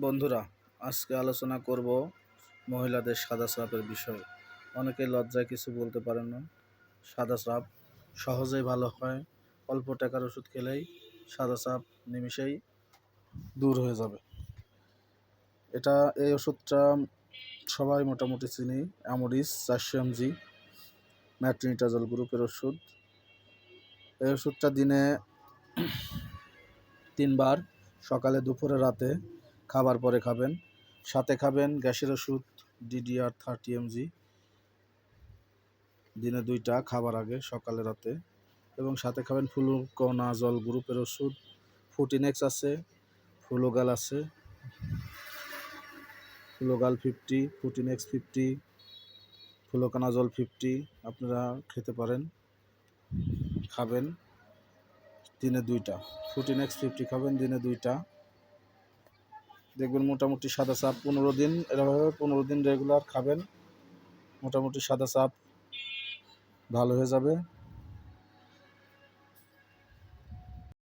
বন্ধুরা, আজকে আলোচনা করব মহিলাদের সাদা স্রাপের বিষয়ে। অনেকে লজ্জায় কিছু বলতে পারেন না। সাদা স্রাপ সহজেই ভালো হয়। অল্প টাকার ওষুধ খেলেই সাদা স্রাপ নিমিষেই দূর হয়ে যাবে। এটা, এই ওষুধটা সবাই মোটামুটি চিনি। অ্যামোডিস, চারশো এমজি, ম্যাট্রিনিটাজল গ্রুপের ওষুধ। এই ওষুধটা দিনে তিনবার, সকালে, দুপুরে, রাতে খাবার পরে খাবেন। সাথে খাবেন গ্যাসের ওষুধ ডিডিআর থার্টি এমজি দিনে দুইটা খাবার আগে, সকালে, রাতে। এবং সাথে খাবেন ফ্লুকোনাজল গ্রুপের ওষুধ। ফুটিনেক্স আছে, ফ্লুগাল আছে। ফ্লুগাল ফিফটি ফুটিনেক্স ফিফটি ফ্লুকোনাজল ফিফটি আপনারা খেতে পারেন, খাবেন। দিনে দুইটা। ফুটিনেক্স ফিফটি খাবেন, দিনে দুইটা। দেখবেন মোটামুটি সাদা চাপ পনেরো দিন, এরকমভাবে পনেরো দিন রেগুলার খাবেন। মোটামুটি সাদা চাপ ভালো হয়ে যাবে।